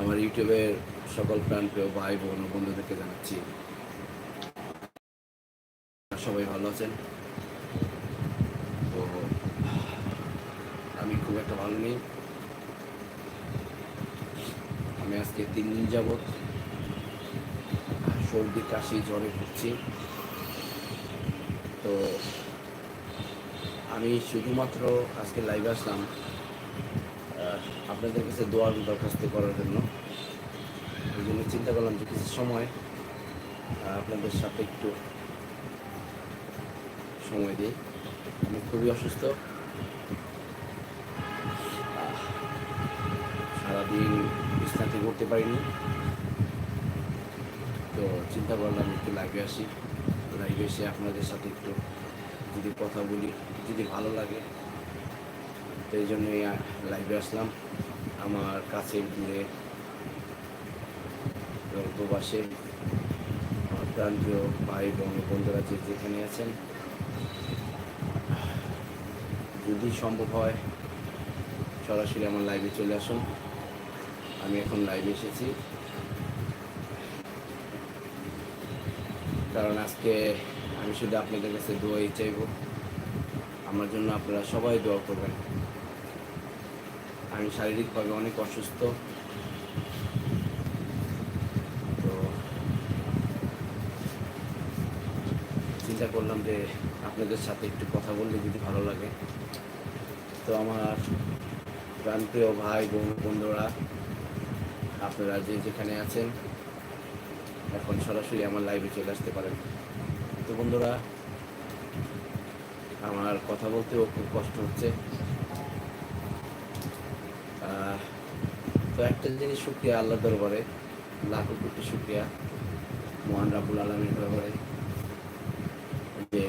আমার ইউটিউবের সকল প্রাণপ্রিয় ভাই বোন বন্ধুদেরকে জানাচ্ছি। সবাই ভালো আছেন? তো আমি খুব একটা ভালো নেই। আমি আজকে তিন দিন যাবৎ সর্দি, কাশি, জ্বরে ভুগছি। তো আমি শুধুমাত্র আজকে লাইভে আসলাম আপনাদের কাছে দোয়ার দরখাস্ত করার জন্য। ওই জন্য চিন্তা করলাম যে কিছু সময় আপনাদের সাথে একটু সময় দিই। আমি খুবই অসুস্থ। সারাদিন বিছনাতে করতে পারিনি। তো চিন্তা করলাম একটু লাইভে আসি। লাইভে এসে আপনাদের সাথে একটু যদি কথা বলি, যদি ভালো লাগে। তো এই জন্যই লাইভে আসলাম। আমার কাছের দূরে আমার প্রান্তীয় ভাই বোন বন্ধুরা যে যেখানে আছেন, যদি সম্ভব হয়, সরাসরি আমার লাইভে চলে আসুন। আমি এখন লাইভে এসেছি। কারণ আজকে আমি শুধু আপনাদের কাছে দোয়াই চাইব। আমার জন্য আপনারা সবাই দোয়া করবেন। আমি শারীরিকভাবে অনেক অসুস্থ। তো চিন্তা করলাম যে আপনাদের সাথে একটু কথা বললে যদি ভালো লাগে। তো আমার প্রাণপ্রিয় ভাই, বোন, বন্ধুরা, আপনারা যে যেখানে আছেন, এখন সরাসরি আমার লাইভে চলে আসতে পারেন। বন্ধুরা, আমার কথা বলতেও খুব কষ্ট হচ্ছে। তো একটা জিনিস শুক্রিয়া আল্লাহ দরবারে, লাখো কোটি শুক্রিয়া, মহান রাবুল আলমের দরবারে, যে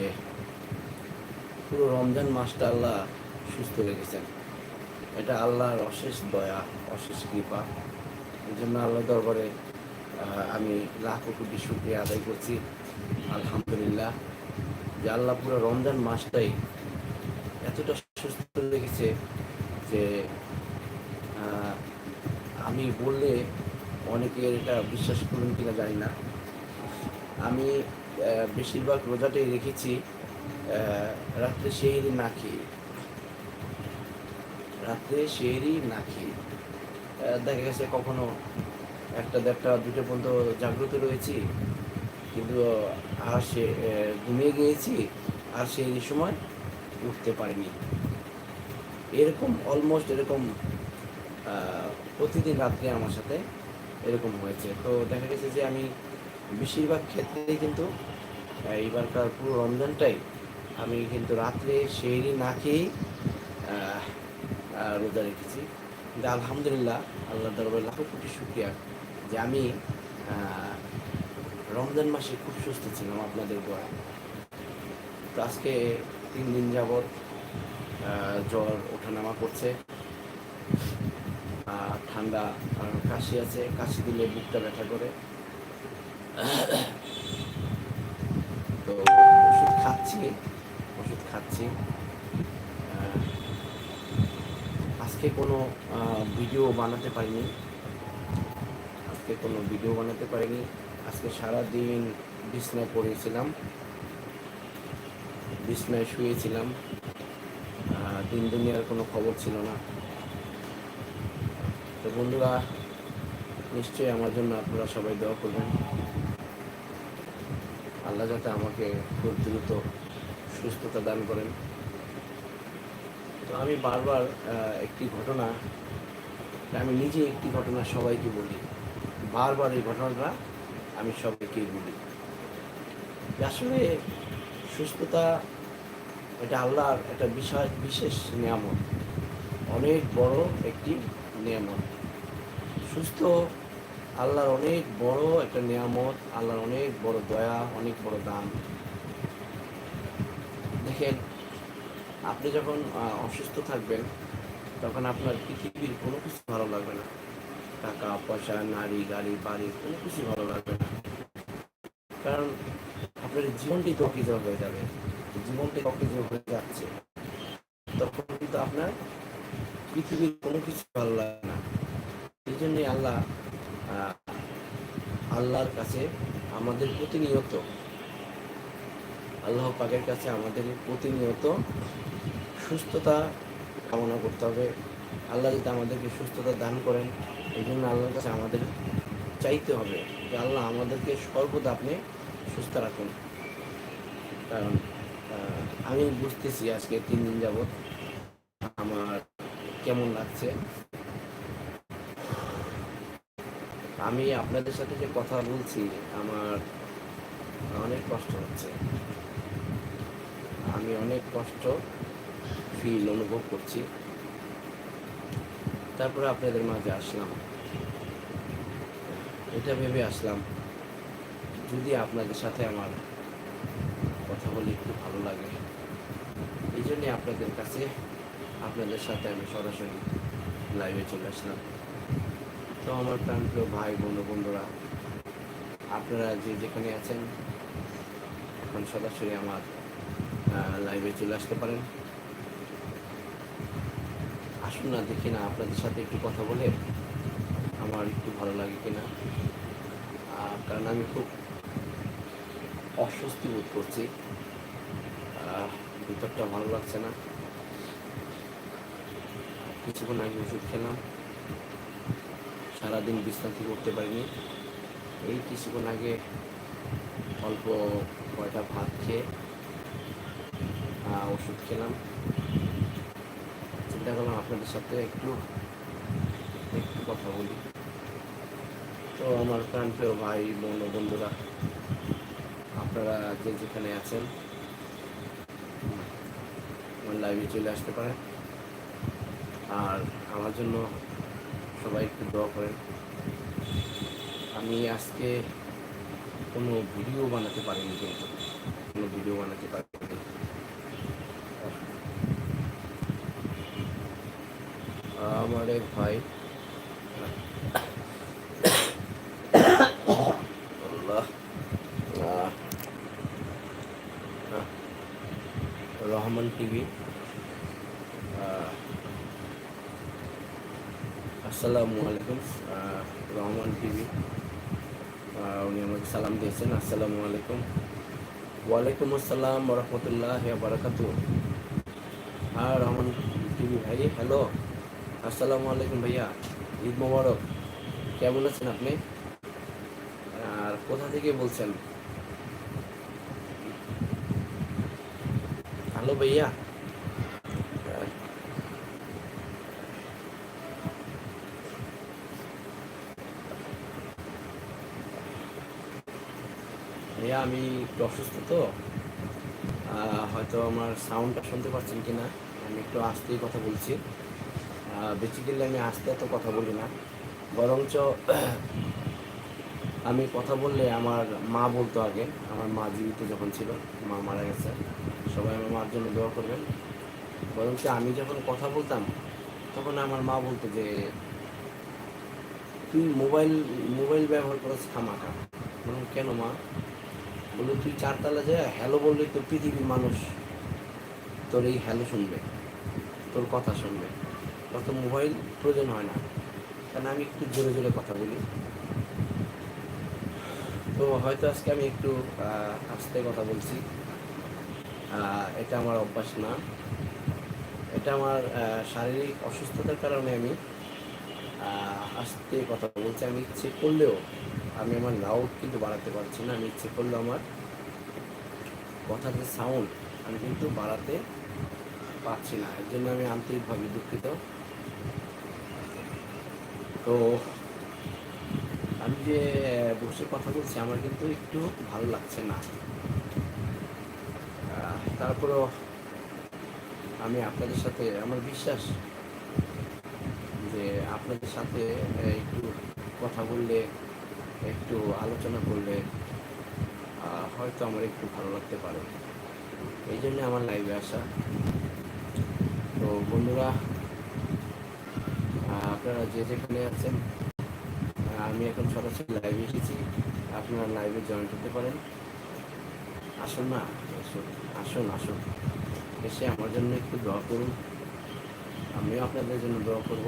পুরো রমজান মাসটা আল্লাহ সুস্থ রেখেছেন। এটা আল্লাহর অশেষ দয়া, অশেষ কৃপা। এই জন্য আল্লাহ দরবারে আমি লাখো কোটি শুক্রিয়া আদায় করছি। আলহামদুলিল্লাহ। যে আল্লাহ পুরো রমজান মাসটাই এতটা সুস্থ রেখেছে যে আমি বললে অনেকে এটা বিশ্বাস করবেন কিনা জানি না। আমি বেশিরভাগ রোজাটাই রেখেছি রাত্রে সেহেরি না খেয়ে। রাত্রে সেহেরি না খেয়ে। দেখা গেছে কখনো একটা দেড়টা, দুটো পর্যন্ত জাগ্রত রয়েছি। কিন্তু, আর সে ঘুমিয়ে গিয়েছি, আর সেই সময় উঠতে পারিনি। এরকম অলমোস্ট এরকম প্রতিদিন রাত্রে আমার সাথে এরকম হয়েছে। তো দেখা গেছে যে আমি বেশিরভাগ ক্ষেত্রেই কিন্তু এইবারকার পুরো রমজানটাই আমি কিন্তু রাত্রে সেই না খেয়েই রোজা রেখেছি। আলহামদুলিল্লাহ আল্লাহ দরবার লাখো কোটি শুক্রিয়া। যে আমি রমজান মাসে খুব সুস্থ ছিলাম আপনাদের দোয়া তো আজকে তিন দিন যাবৎ জ্বর ওঠানামা করছে। ঠান্ডা কাশি আছে, কাশি দিলে বুকটা ব্যথা করে। তো ওষুধ খাচ্ছি ওষুধ খাচ্ছি। আজকে কোনো ভিডিও বানাতে পারিনি। আজকে কোনো ভিডিও বানাতে পারিনি। আজকে সারা দিন বিছনায় পড়েছিলাম। বিছনায় শুয়েছিলাম। দিন দুনিয়ার কোনো খবর ছিল না। তো বন্ধুরা, নিশ্চয়ই আমার জন্য আপনারা সবাই দোয়া করবেন। আল্লাহ যাতে আমাকে খুব দ্রুত সুস্থতা দান করেন। তো আমি বারবার একটি ঘটনা, আমি নিজে একটি ঘটনা সবাইকে বলি। বারবার এই ঘটনাটা আমি সবাইকে বলি। আসলে সুস্থতা এটা আল্লাহর একটা বিষয় বিশেষ নিয়ামত। অনেক বড় একটি নিয়ামত। সুস্থ আল্লাহর অনেক বড় একটা নিয়ামত, আল্লাহর অনেক বড় দয়া, অনেক বড় দান। দেখেন, আপনি যখন অসুস্থ থাকবেন, তখন আপনার পৃথিবীর কোনো কিছু ভালো লাগবে না। টাকা, পয়সা, নারী, গাড়ি, বাড়ি, কোনো কিছু ভালো লাগবে না। কারণ আপনার জীবনটি অকেজ হয়ে যাবে। জীবনটি অকেজ হয়ে যাচ্ছে। তখন কিন্তু আপনার পৃথিবীর কোনো কিছু ভালো লাগে না। এই জন্যই আল্লাহ আল্লাহর কাছে আমাদের প্রতিনিয়ত, আল্লাহ পাকের কাছে আমাদের প্রতিনিয়ত সুস্থতা কামনা করতে হবে। আল্লাহ যদি আমাদেরকে সুস্থতা দান করেন এই জন্য আল্লাহর কাছে আমাদের চাইতে হবে যে আল্লাহ আমাদেরকে সর্বদা আপনি সুস্থ রাখুন। কারণ আমি বুঝতেছি আজকে তিন দিন যাবৎ আমার কেমন লাগছে। আমি আপনাদের সাথে যে কথা বলছি, আমার অনেক কষ্ট হচ্ছে। আমি অনেক কষ্ট ফিল অনুভব করছি। তারপরে আপনাদের মাঝে আসলাম। এটা ভেবে আসলাম, যদি আপনাদের সাথে আমার কথা বলে একটু ভালো লাগে, এই জন্যে আপনাদের কাছে, আপনাদের সাথে আমি সরাসরি লাইভে চলে আসলাম। তো আমার প্রাণপ্রিয় ভাই, বন্ধু, বন্ধুরা, আপনারা যে যেখানে আছেন, এখন সরাসরি আমার লাইভে চলে আসতে পারেন। আসুন না, দেখি না, আপনাদের সাথে একটু কথা বলে আমার একটু ভালো লাগে কিনা। কারণ আমি খুব অস্বস্তি বোধ করছি। ভিতরটা ভালো লাগছে না। কিছুক্ষণ আগে ওষুধ খেলাম। সারাদিন বিশ্রান্তি করতে পারিনি। এই কিছুক্ষণ আগে অল্প কয়টা ভাত খেয়ে ওষুধ খেলাম। চিন্তা করলাম আপনাদের সাথে একটু একটু কথা বলি। তো আমার প্রাণপ্রিয় ভাই, বোন বন্ধুরা, আপনারা যে যেখানে আছেন, আমার লাইভে চলে আসতে পারেন। আর আমার জন্য সবাই একটু দোয়া করেন। আমি আজকে কোনো ভিডিও বানাতে পারিনি কিন্তু, কোনো ভিডিও বানাতে পারিনি। আমার ভাই। রহমান টিভি। আসসালামু আলাইকুম। রহমান টিভি। উনি আমাকে সালাম দিয়েছেন। আসসালামু আলাইকুম। ওয়ালাইকুম আসসালাম রহমতুল্লাহ বারাকাতু হ্যাঁ রহমান টিভি ভাই, হ্যালো। আসসালামু আলাইকুম ভাইয়া, ঈদ মোবারক। কেমন আছেন আপনি? আর কোথা থেকে বলছেন? হ্যালো ভাইয়া। ভাইয়া, আমি একটু অসুস্থ তো। হয়তো আমার সাউন্ডটা শুনতে পাচ্ছেন কিনা? আমি একটু আস্তেই কথা বলছি। বেসিক্যালি আমি আস্তে এত কথা বলি না। বরঞ্চ আমি কথা বললে আমার মা বলতো আগে, আমার মা জীবিত যখন ছিল, মা মারা গেছে। সবাই আমার মার জন্য দোয়া করবেন। বরঞ্চ আমি যখন কথা বলতাম, তখন আমার মা বলতো যে, তুই মোবাইল মোবাইল ব্যবহার করিস খামাখা। বললাম, কেন মা? বলল, তুই চারতলা যায় হ্যালো বললে তো পৃথিবীর মানুষ তোর এই হ্যালো শুনবে, তোর কথা শুনবে। অত মোবাইল প্রয়োজন হয় না। কারণ আমি একটু জোরে জোরে কথা বলি। তো হয়তো আজকে আমি একটু আস্তে কথা বলছি। এটা আমার অভ্যাস না। এটা আমার শারীরিক অসুস্থতার কারণে আমি আস্তে কথা বলছি। আমি ইচ্ছে করলেও, আমি আমার লাউড কিন্তু বাড়াতে পারছি না। আমি ইচ্ছে করলেও আমার কথার যে সাউন্ড আমি কিন্তু বাড়াতে পারছি না। এর জন্য আমি আন্তরিকভাবে দুঃখিত। তো আমি যে বসে কথা বলছি, আমার কিন্তু একটু ভালো লাগছে না। তারপরেও আমি আপনাদের সাথে, আমার বিশ্বাস যে আপনাদের সাথে একটু কথা বললে, একটু আলোচনা করলে হয়তো আমার একটু ভালো লাগতে পারে। এই জন্য আমার লাইভে আসা। তো বন্ধুরা আপনারা যে যেখানে আছেন আমি এখন সরাসরি লাইভে এসেছি। আপনারা লাইভে জয়েন করতে পারেন। আসুন না, আসুন আসুন আসুন। এসে আমার জন্য একটু দোয়া করুন। আমিও আপনাদের জন্য দোয়া করব।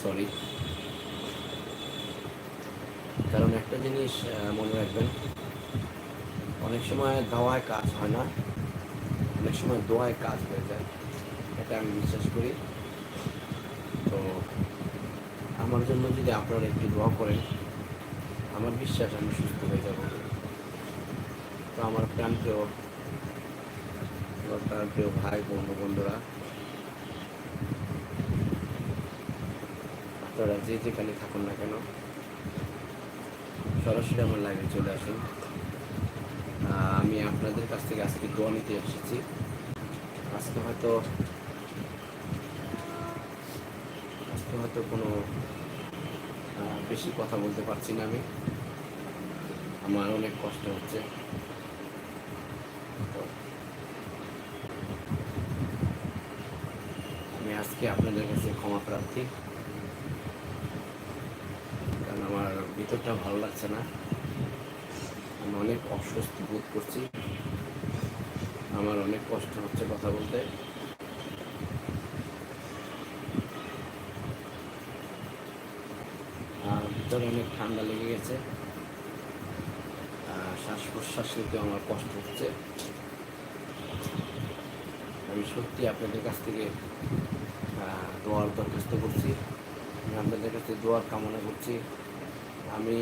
সরি কারণ একটা জিনিস মনে রাখবেন অনেক সময় দাওয়ায় কাজ হয় না, অনেক সময় দোয়ায় কাজ হয়ে যায়, এটা আমি বিশ্বাস করি। তো আমার জন্য যদি আপনারা একটু দোয়া করেন, আমার বিশ্বাস আমি সুস্থ হয়ে যাব। তো আমার প্রাণপ্রিয় আমার প্রাণপ্রিয় ভাই, বন্ধু, বন্ধুরা, আপনারা যে যেখানে থাকুন না কেন, সরাসরি আমার লাইভে চলে আসুন। আমি আপনাদের কাছ থেকে আজকে দোয়া নিতে এসেছি। আজকে হয়তো আজকে হয়তো কোনো বেশি কথা বলতে পারছি না আমি। আমার অনেক কষ্ট হচ্ছে। আমি আজকে আপনাদের কাছে ক্ষমা প্রার্থী। কারণ আমার ভিতরটা ভালো লাগছে না। আমি অনেক অস্বস্তি বোধ করছি। আমার অনেক কষ্ট হচ্ছে কথা বলতে। ভিতরে অনেক ঠান্ডা লেগে গেছে। শ্বাস প্রশ্বাস নিতে আমার কষ্ট হচ্ছে। আমি সত্যি আপনাদের কাছ থেকে দোয়ার দরখাস্ত করছি। আপনাদের কাছে দোয়ার কামনা করছি। আমি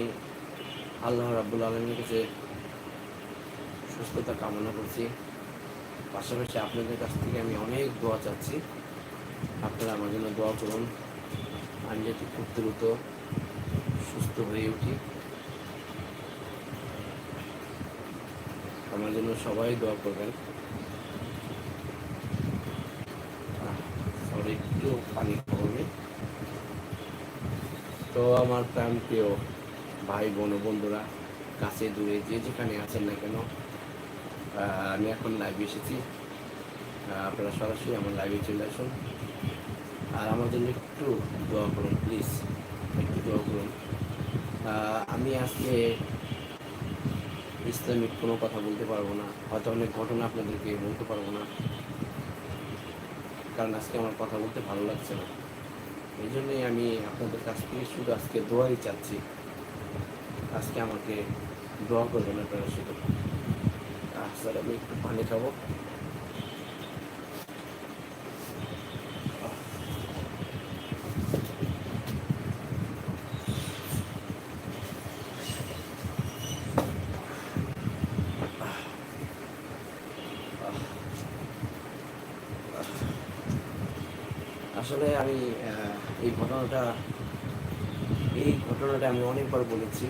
আল্লাহ রাব্বুল আলমীর কাছে সুস্থতা কামনা করছি। পাশাপাশি আপনাদের কাছ থেকে আমি অনেক দোয়া চাচ্ছি। আপনারা আমার জন্য দোয়া করুন। আমি যাতে খুব দ্রুত সুস্থ হয়ে উঠি। আমার জন্য সবাই দোয়া করবেন। একটু পানি খাব তো আমার প্রাণ প্রিয় ভাই, বোন বন্ধুরা, কাছে, দূরে, যে যেখানে আছেন না কেন আমি এখন লাইভে এসেছি। আপনারা সরাসরি আমার লাইভে চলে আসুন। আর আমার জন্য একটু দোয়া করুন প্লিজ একটু দোয়া করুন। আমি আজকে ইসলামিক কোনো কথা বলতে পারব না, হয়তো অনেক ঘটনা আপনাদেরকে বলতে পারব না, কারণ আজকে আমার কথা বলতে ভালো লাগছে না। এই জন্যই আমি আপনাদের কাছ থেকে শুধু আজকে দোয়াই চাচ্ছি। আজকে আমাকে দোয়া করবেন আপনারা শুধু আহ, স্যার আমি একটু পানি খাব আসলে আমি আহ, এই ঘটনাটা এই ঘটনাটা আমি অনেকবার বলেছি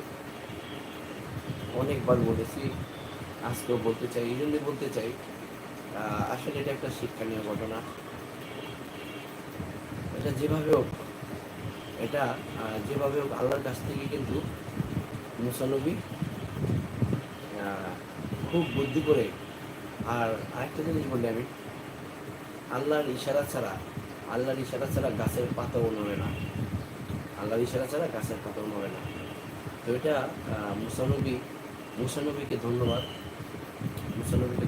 অনেকবার বলেছি আজকেও বলতে চাই এই জন্যই বলতে চাই আসলে এটা একটা শিক্ষণীয় ঘটনা। এটা যেভাবে হোক, এটা যেভাবে হোক আল্লাহর কাছ থেকে কিন্তু মুসানবী খুব বুদ্ধি করে, আর আরেকটা জিনিস বলি আমি, আল্লাহর ইশারা ছাড়া, আল্লাহর ইশারা ছাড়া গাছের পাতাও নড়ে না। আল্লাহর ইশারা ছাড়া গাছের পাতাও নড়ে না। তো এটা মুসানবী, মুসানবীকে ধন্যবাদ।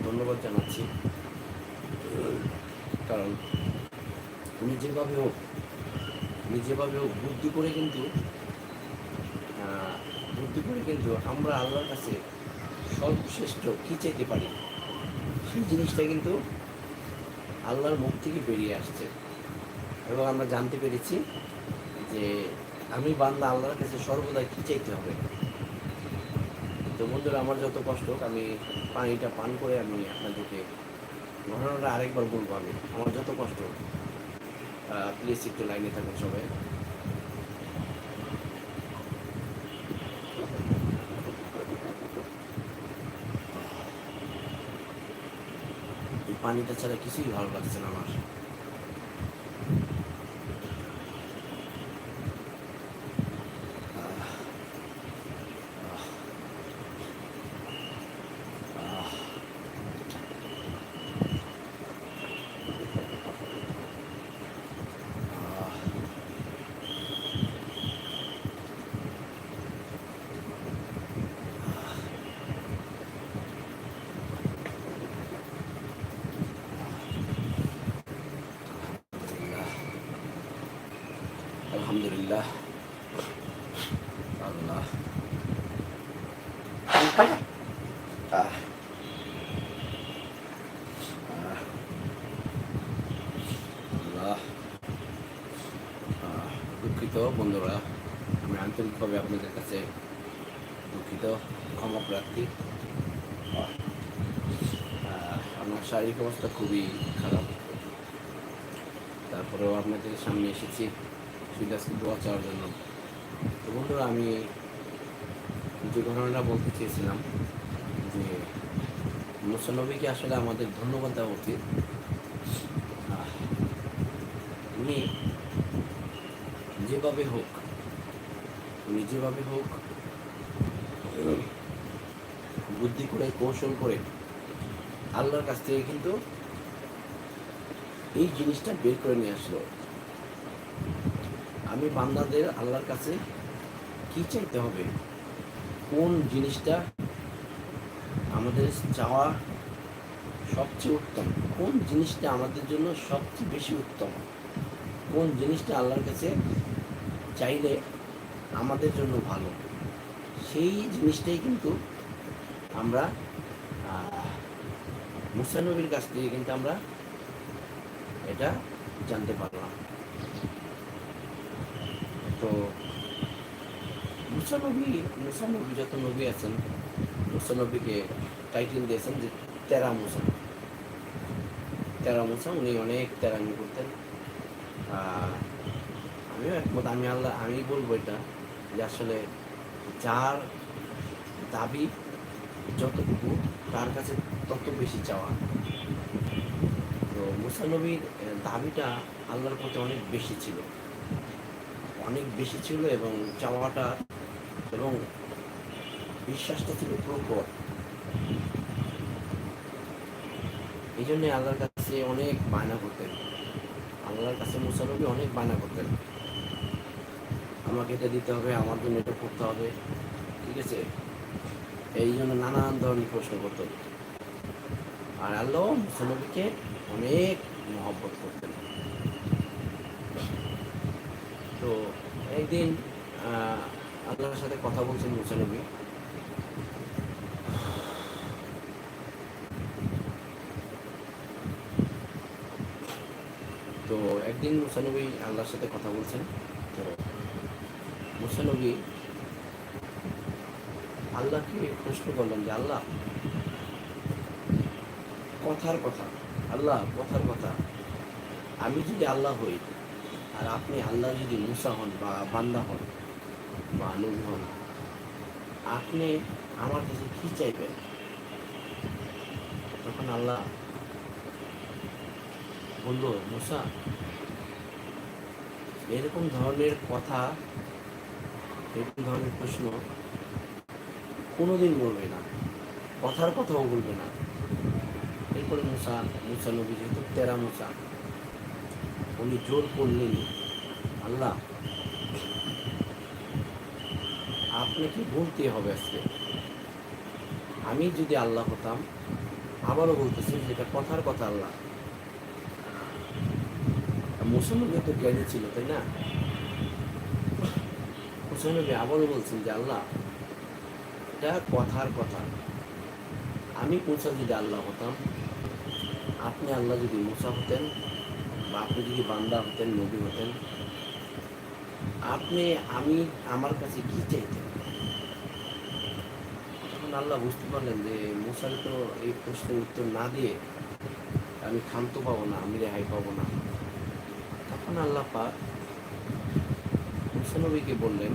ধন্যবাদ জানাচ্ছি। কারণ উনি যেভাবে হোক উনি যেভাবে হোক বুদ্ধি করে কিন্তু বুদ্ধি করে কিন্তু আমরা আল্লাহর কাছে সর্বশ্রেষ্ঠ কী চাইতে পারি? সেই জিনিসটা কিন্তু আল্লাহর মুখ থেকে বেরিয়ে আসছে। এবং আমরা জানতে পেরেছি যে আমি বান্দা আল্লাহর কাছে সর্বদা কী চাইতে হবে? তো বন্ধুরা, আমার যত কষ্ট আমি পানিটা পান করে আমি আপনাদেরকে ঘটনাটা আরেকবার বলব আমি। আমার যত কষ্ট প্লিজ একটু লাইনে থাকুন সবাই। পানিটা ছাড়া কিছুই ভালো লাগছে না আমার আহ, আহ, আহ। আহ। আলহামদুলিল্লাহ। আল্লাহ। আহ। দুঃখিত বন্ধুরা, আমি আন্তরিকভাবে আপনাদের কাছে দুঃখিত, ক্ষমা প্রার্থী। আমার শারীরিক অবস্থা খুবই খারাপ। তারপরেও আপনাদের সামনে এসেছি। শুধু আজকে দোয়া চাওয়ার জন্য। তো বন্ধুরা, আমি যে ঘটনাটা বলতে চেয়েছিলাম যে মুসলনবীকে আসলে আমাদের ধন্যবাদ দেওয়া উচিত। উনি যেভাবে হোক, উনি যেভাবে হোক বুদ্ধি করে, কৌশল করে আল্লাহর কাছ থেকে কিন্তু এই জিনিসটা বের করে নিয়ে আসলো। আমি বান্দাদের আল্লাহর কাছে কি চাইতে হবে? কোন জিনিসটা আমাদের চাওয়া সবচেয়ে উত্তম? কোন জিনিসটা আমাদের জন্য সবচেয়ে বেশি উত্তম? কোন জিনিসটা আল্লাহর কাছে চাইলে আমাদের জন্য ভালো? সেই জিনিসটাই কিন্তু আমরা আহ, মুসা নবীর কাছ থেকে কিন্তু আমরা এটা জানতে পারলাম। তো মুসা নবী মুসা নবী যত নবী আছেন। মুসা নবীকে টাইটেল দিয়েছেন যে তেরা মুসা। তেরা মুসা, উনি অনেক তেরামি করতেন। আমিও একমত, আমি আল্লাহ, আমি বলব এটা যে আসলে যার দাবি যতটুকু, তার কাছে তত বেশি চাওয়া। তো মুসানবীর দাবিটা আল্লাহর প্রতি অনেক বেশি ছিল। অনেক বেশি ছিল এবং চাওয়াটা এবং বিশ্বাসটা ছিল প্রখর। এই জন্য আল্লাহর কাছে অনেক বায়না করতেন। আল্লাহর কাছে মুসানবী অনেক বায়না করতেন। আমাকে এটা দিতে হবে, আমার জন্য এটা করতে হবে, ঠিক আছে? এই জন্য নানান ধরনের প্রশ্ন করতো আর আল্লাহ মুসানবীকে অনেক মহব্বত করতেন। তো একদিন আল্লাহর সাথে কথা বলছেন মুসানবী তো একদিন মুসানবী আল্লাহর সাথে কথা বলছেন। তো মুসানবী আল্লাহকে প্রশ্ন করলেন যে, আল্লাহ, কথার কথা, আল্লাহ, কথার কথা। আমি যদি আল্লাহ হই আর আপনি আল্লাহ যদি মুসা হন বা বান্দা হন বা নবী হন, আপনি আমার কাছে কি চাইবেন? তখন আল্লাহ বলল, মুসা, এরকম ধরনের কথা, এরকম ধরনের প্রশ্ন কোনোদিন বলবে না। কথার কথাও বলবে না। এরপরে মুসা মুসা নবী, যেহেতু তেরা মুসা উনি জোর করলেন। আল্লাহ আপনাকে বলতে হবে আজকে? আমি যদি আল্লাহ হতাম, আবারও বলতেছি যেটা কথার কথা আল্লাহ। মুসলমান তো জ্ঞানী ছিল, তাই না? মুসলনবী আবারও বলছেন যে, আল্লাহ, এটা কথার কথা। আমি মুসা যদি আল্লাহ হতাম, আপনি আল্লাহ যদি মুসা হতেন আপনি যদি বান্দা হতেন, নবী হতেন, আপনি, আমি, আমার কাছে কি চাইতেন? তখন আল্লাহ বুঝতে পারলেন যে মুসার তো এই প্রশ্নের উত্তর না দিয়ে আমি ক্ষান্ত পাবো না, আমি রেহাই পাবো না। তখন আল্লাহ পাক মুসানবীকে বললেন,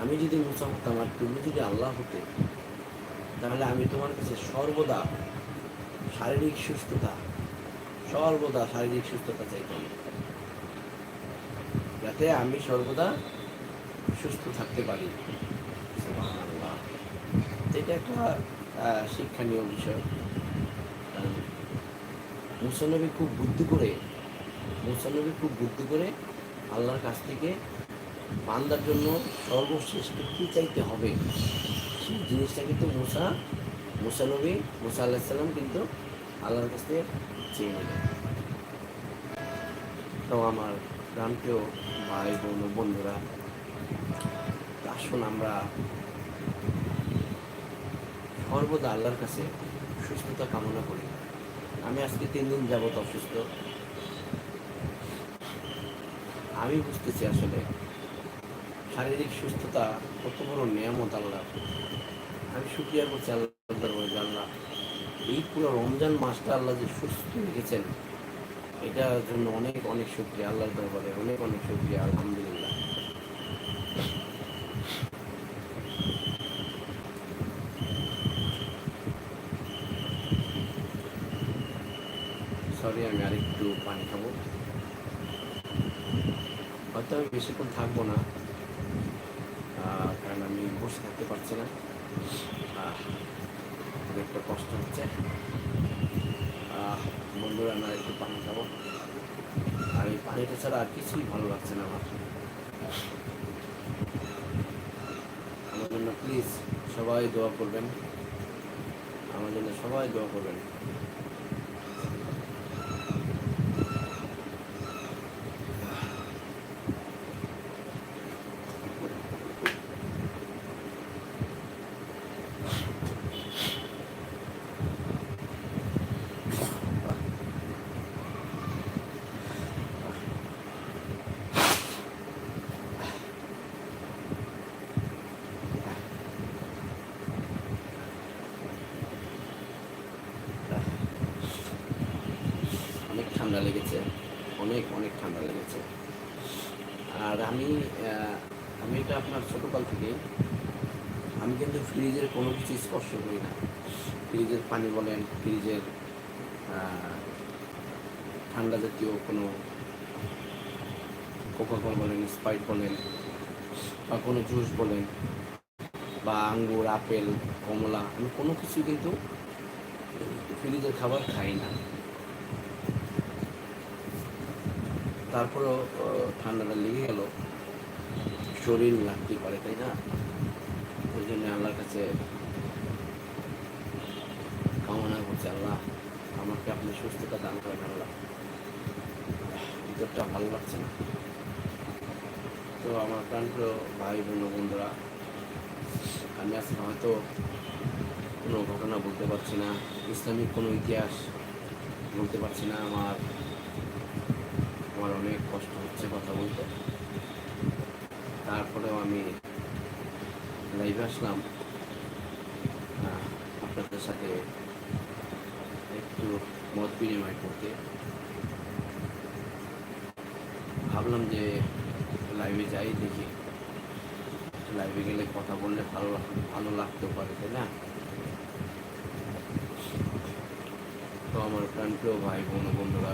আমি যদি মুসা হতাম আর তুমি যদি আল্লাহ হতে, তাহলে আমি তোমার কাছে সর্বদা শারীরিক সুস্থতা সর্বদা শারীরিক সুস্থতা চাইতাম যাতে আমি সর্বদা সুস্থ থাকতে পারি। এটা একটা শিক্ষণীয় বিষয়। মুসানবী খুব বুদ্ধি করে মুসানবী খুব বুদ্ধি করে আল্লাহর কাছ থেকে বান্দার জন্য সর্বশ্রেষ্ঠ কী চাইতে হবে? সেই জিনিসটা কিন্তু মুসা মুসানবী মুসা আল্লাহ সাল্লাম কিন্তু আল্লাহর কাছ থেকে চেয়ে তো আমার প্রাণপ্রিয় ভাই বোন বন্ধুরা, আসুন আমরা সর্বদা আল্লাহর কাছে সুস্থতা কামনা করি। আমি আজকে তিন দিন যাবত অসুস্থ। আমি বুঝতেছি আসলে শারীরিক সুস্থতা কত বড় নিয়ামত আল্লাহ। আমি সুক্রিয়া করছি আল্লাহ এই পুরো রমজান মাসটা আল্লাহ যে সুস্থ রেখেছেন, এটার জন্য অনেক অনেক শুক্রিয়া। আল্লাহর দরবারে অনেক অনেক শুক্রিয়া। আলহামদুলিল্লাহ। সরি আমি আরেকটু পানি খাব। হয়তো আমি বেশিক্ষণ থাকব না কারণ আমি বসে থাকতে পারছি না। আহ, একটু কষ্ট হচ্ছে। বন্ধুরা না একটু পানি খাব। আর এই পানিটা ছাড়া আর কিছুই ভালো লাগছে না আমার। আমার জন্য প্লিজ সবাই দোয়া করবেন। আমার জন্য সবাই দোয়া করবেন অনেক ঠান্ডা লেগেছে অনেক অনেক ঠান্ডা লেগেছে আর আমি আহ, আমি এটা আপনার ছোটোকাল থেকে আমি কিন্তু ফ্রিজের কোনো কিছু স্পর্শ করি না ফ্রিজের পানি বলেন, ফ্রিজের ঠান্ডা জাতীয় কোনো কোকাকল বলেন স্পাইট বলেন, বা কোনো জুস বলেন, বা আঙ্গুর, আপেল, কমলা, আমি কোনো কিছু কিন্তু ফ্রিজের খাবার খাই না। তারপরেও ঠান্ডাটা লেগে গেল। শরীর লাগতে পারে তাই না? ওই জন্য আল্লাহর কাছে কামনা করছে, আল্লাহ, আমাকে আপনি সুস্থতা দান করেন, আল্লাহ। ভিতরটা ভালো লাগছে না। তো আমার প্রাণপ্রিয় ভাই বোন বন্ধুরা, আমি আজকে হয়তো কোনো ঘটনা বলতে পারছি না, ইসলামিক কোনো ইতিহাস বলতে পারছি না, আমার আমার অনেক কষ্ট হচ্ছে কথা বলতে। তারপরেও আমি লাইভে আসলাম আপনাদের সাথে একটু মত বিনিময় করতে। ভাবলাম যে লাইভে যাই, দেখি। লাইভে গেলে কথা বললে ভালো ভালো লাগতে পারে, তাই না? তো আমার প্রাণপ্রিয় ভাই বোন বন্ধুরা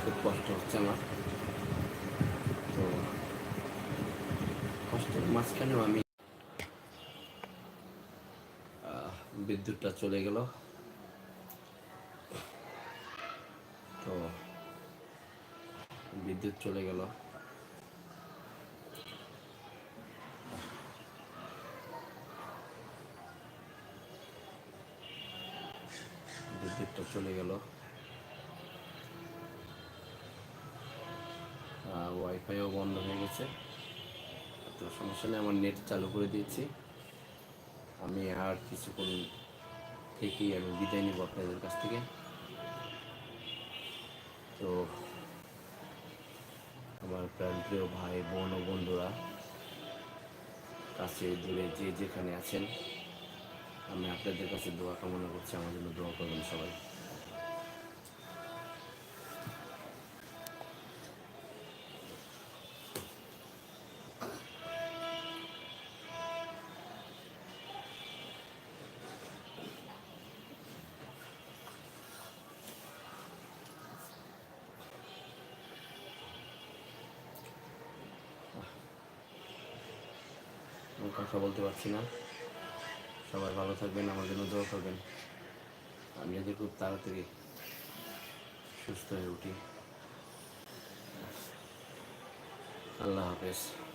খুব কষ্ট হচ্ছে আমার তো কষ্টের মাঝখানেও আমি আহ, বিদ্যুৎটা চলে গেল। তো বিদ্যুৎ চলে গেল। বিদ্যুৎটা চলে গেল। ওয়াইফাইও বন্ধ হয়ে গেছে। তো সমস্যা নেই, আমার নেট চালু করে দিয়েছি। আমি আর কিছুক্ষণ থেকেই আমি বিদায় নিব আপনাদের কাছ থেকে। তো আমার প্রাণপ্রিয় ভাই, বোন ও বন্ধুরা, কাছে দূরে যে যেখানে আছেন, আমি আপনাদের কাছে দোয়া কামনা করছি। আমার জন্য দোয়া করবেন সবাই। কথা বলতে পারছি না। সবাই ভালো থাকবেন, আমার জন্য দোয়া করবেন। আমি যদি খুব তাড়াতাড়ি সুস্থ হয়ে উঠি। আল্লাহ হাফেজ।